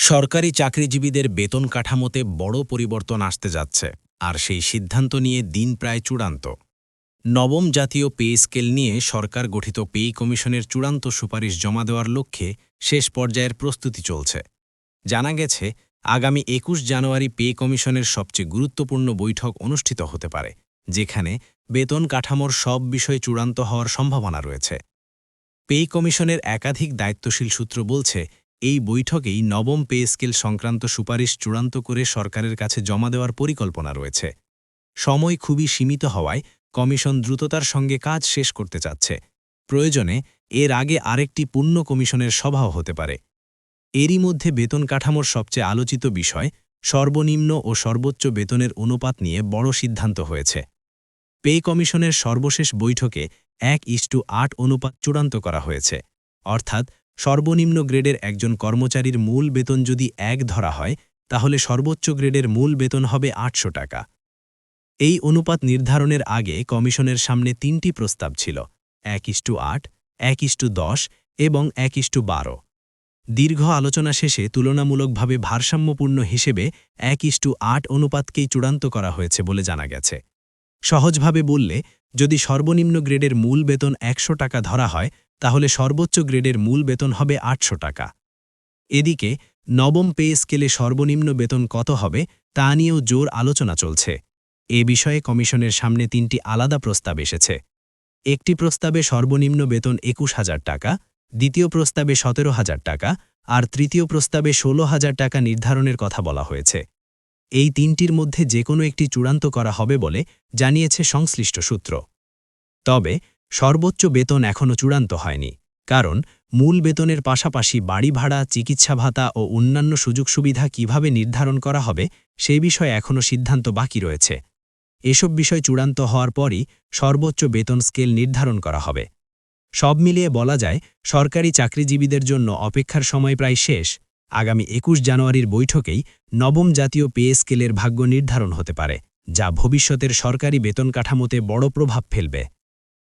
সরকারি চাকরিজীবীদের বেতন কাঠামোতে বড় পরিবর্তন আসতে যাচ্ছে, আর সেই সিদ্ধান্ত নিয়ে দিন প্রায় চূড়ান্ত। নবম জাতীয় পে স্কেল নিয়ে সরকার গঠিত পে কমিশনের চূড়ান্ত সুপারিশ জমা দেওয়ার লক্ষ্যে শেষ পর্যায়ের প্রস্তুতি চলছে। জানা গেছে, আগামী একুশ জানুয়ারি পে কমিশনের সবচেয়ে গুরুত্বপূর্ণ বৈঠক অনুষ্ঠিত হতে পারে, যেখানে বেতন কাঠামোর সব বিষয় চূড়ান্ত হওয়ার সম্ভাবনা রয়েছে। পে কমিশনের একাধিক দায়িত্বশীল সূত্র বলছে এই বৈঠকেই নবম পে স্কেল সংক্রান্ত সুপারিশ চূড়ান্ত করে সরকারের কাছে জমা দেওয়ার পরিকল্পনা রয়েছে। সময় খুবই সীমিত হওয়ায় কমিশন দ্রুততার সঙ্গে কাজ শেষ করতে চাচ্ছে। প্রয়োজনে এর আগে আরেকটি পূর্ণ কমিশনের সভাও হতে পারে। এরই মধ্যে বেতন কাঠামোর সবচেয়ে আলোচিত বিষয় সর্বনিম্ন ও সর্বোচ্চ বেতনের অনুপাত নিয়ে বড় সিদ্ধান্ত হয়েছে। পে কমিশনের সর্বশেষ বৈঠকে এক ইস্টু আট অনুপাত চূড়ান্ত করা হয়েছে। অর্থাৎ সর্বনিম্ন গ্রেডের একজন কর্মচারীর মূল বেতন যদি এক ধরা হয়, তাহলে সর্বোচ্চ গ্রেডের মূল বেতন হবে আটশো টাকা। এই অনুপাত নির্ধারণের আগে কমিশনের সামনে তিনটি প্রস্তাব ছিল, এক ইস্টু আট, এক ইস্টু দশ এবং এক ইস্টু বারো। দীর্ঘ আলোচনা শেষে তুলনামূলকভাবে ভারসাম্যপূর্ণ হিসেবে এক ইস্টু আট অনুপাতকেই চূড়ান্ত করা হয়েছে বলে জানা গেছে। সহজভাবে বললে, যদি সর্বনিম্ন গ্রেডের মূল বেতন একশো টাকা ধরা হয়, তাহলে সর্বোচ্চ গ্রেডের মূল বেতন হবে আটশো টাকা। এদিকে, নবম পে স্কেলে সর্বনিম্ন বেতন কত হবে, তা নিয়েও জোর আলোচনা চলছে। এ বিষয়ে কমিশনের সামনে তিনটি আলাদা প্রস্তাব এসেছে। একটি প্রস্তাবে সর্বনিম্ন বেতন একুশ হাজার টাকা, দ্বিতীয় প্রস্তাবে সতেরো হাজার টাকা, আর তৃতীয় প্রস্তাবে ষোলো হাজার টাকা নির্ধারণের কথা বলা হয়েছে। এই তিনটির মধ্যে যে কোনো একটি চূড়ান্ত করা হবে বলে জানিয়েছে সংশ্লিষ্ট সূত্র। তবে, সর্বোচ্চ বেতন এখনও চূড়ান্ত হয়নি, কারণ মূল বেতনের পাশাপাশি বাড়ি ভাড়া, চিকিৎসা ভাতা ও অন্যান্য সুযোগ সুবিধা কীভাবে নির্ধারণ করা হবে সেই বিষয়ে এখনও সিদ্ধান্ত বাকি রয়েছে। এসব বিষয় চূড়ান্ত হওয়ার পরই সর্বোচ্চ বেতন স্কেল নির্ধারণ করা হবে। সব মিলিয়ে বলা যায়, সরকারি চাকরিজীবীদের জন্য অপেক্ষার সময় প্রায় শেষ। আগামী একুশ জানুয়ারির বৈঠকেই নবম জাতীয় পে স্কেলের ভাগ্য নির্ধারণ হতে পারে, যা ভবিষ্যতের সরকারি বেতন কাঠামোতে বড় প্রভাব ফেলবে।